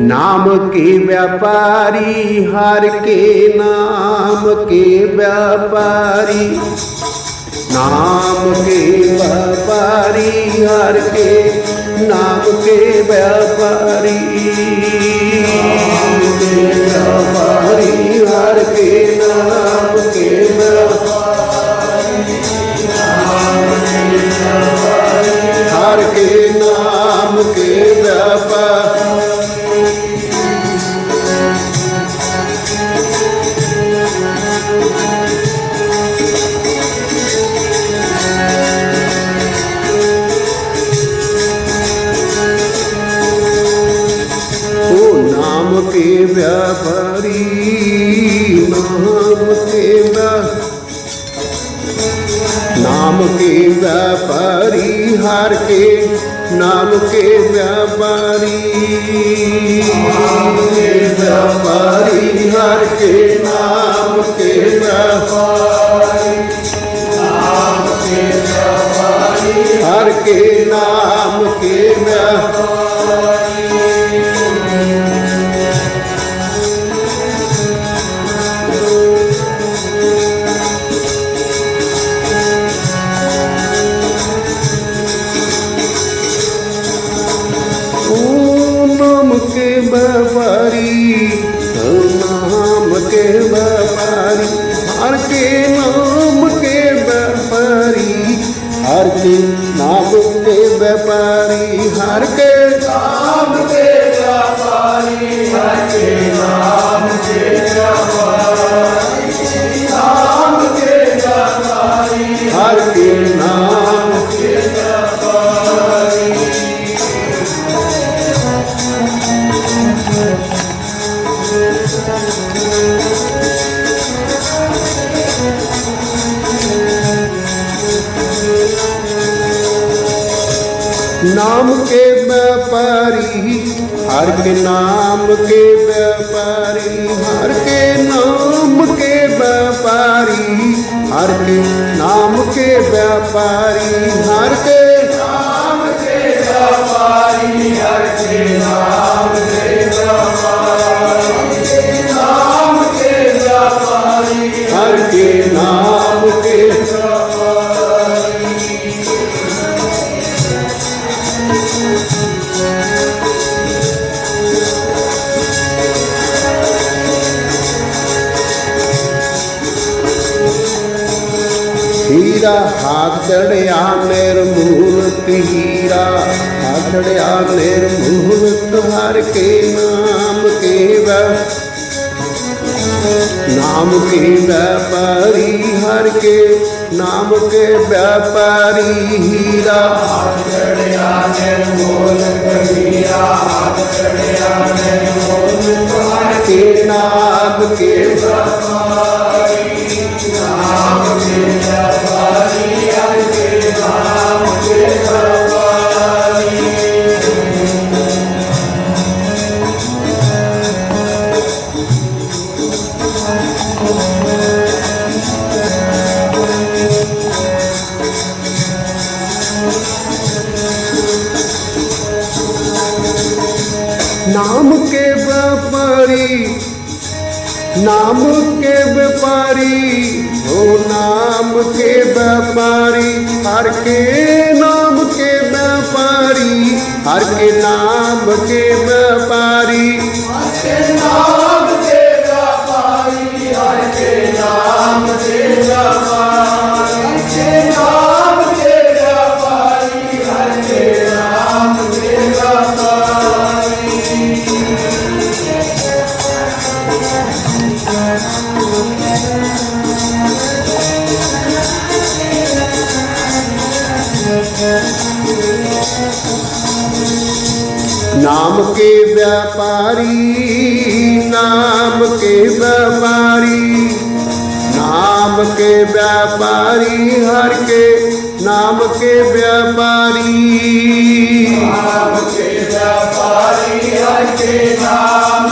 ਨਾਮ ਕੇ ਵਪਾਰੀ, ਹਰ ਕੇ ਨਾਮ ਕੇ ਵਪਾਰੀ। ਨਾਮ ਕੇ ਵਪਾਰੀ, ਹਰ ਕੇ ਨਾਮ ਕੇ ਵਪਾਰੀ। ਨਾਮ ਕੇ ਵਪਾਰੀ, ਹਰ ਕੇ ਵਿਆਪਰੀ ਨਾਮ ਤੇਰਾ ਨਾਮ ਕੇ ਵਿਆਪਰੀ ਹਰ ਕੇ ਨਾਮ ਕੇ ਵਿਆਪਰੀ ਨਾਮ ਕੇ ਵਿਆਪਰੀ ਹਰ ਕੇ ਨਾਮ ਕੇ ਵਿਆਪਰੀ ਨਾਮ ਕੇ ਵਿਆਪਰੀ ਹਰ ਕੇ ਨਾਮ ਕੇ ਵਿਆਪਰੀ के व्यापारी ओ नाम के व्यापारी हर के नाम के व्यापारी हर के नाम के व्यापारी हर के नाम ਨਾਮ ਕੇ ਵਪਾਰੀ, ਹਰ ਕੇ ਨਾਮ ਕੇ ਵਪਾਰੀ, ਹਰ ਕੇ ਨਾਮ ਕੇ ਵਪਾਰੀ, ਹਰ ਕੇ ਨਾਮ ਕੇ ਵਪਾਰੀ, ਹਰ ਕੇ ਹੀਰਾ ਹਾਥ ਚੜਿਆ ਨਿਰਮੂਲਤ ਹੀਰਾ ਹਾਥ ਚੜਿਆ ਨਿਰਮੂਲਤ ਹਰ ਕੇ ਨਾਮ ਕੇ ਵੈ ਨਾਮ ਕੇ ਵੈਪਾਰੀ ਹਰ ਕੇ ਨਾਮ ਕੇ ਵੈਪਾਰੀ ਹੀਰਾ। ਹਾਥ ਚੜਿਆ ਨਿਰਮੂਲਤ ਹੀਰਾ ਹਾਥ ਚੜਿਆ ਨਿਰਮੂਲਤ ਹਰ ਕੇ ਨਾਮ ਕੇ ਵੈਪਾਰੀ ਨਾਮ ਕੇ नाम के व्यापारी नाम के व्यापारी हो नाम के व्यापारी हर के नाम के व्यापारी हर के नाम के व्यापारी हर के नाम के व्यापारी हर के नाम के व्यापारी ਨਾਮ ਕੇ ਵਪਾਰੀ, ਨਾਮ ਕੇ ਵਪਾਰੀ। ਨਾਮ ਕੇ ਵਪਾਰੀ, ਹਰ ਕੇ ਨਾਮ ਕੇ ਵਪਾਰੀ। ਨਾਮ ਕੇ ਵਪਾਰੀ, ਹਰ ਕੇ ਨਾਮ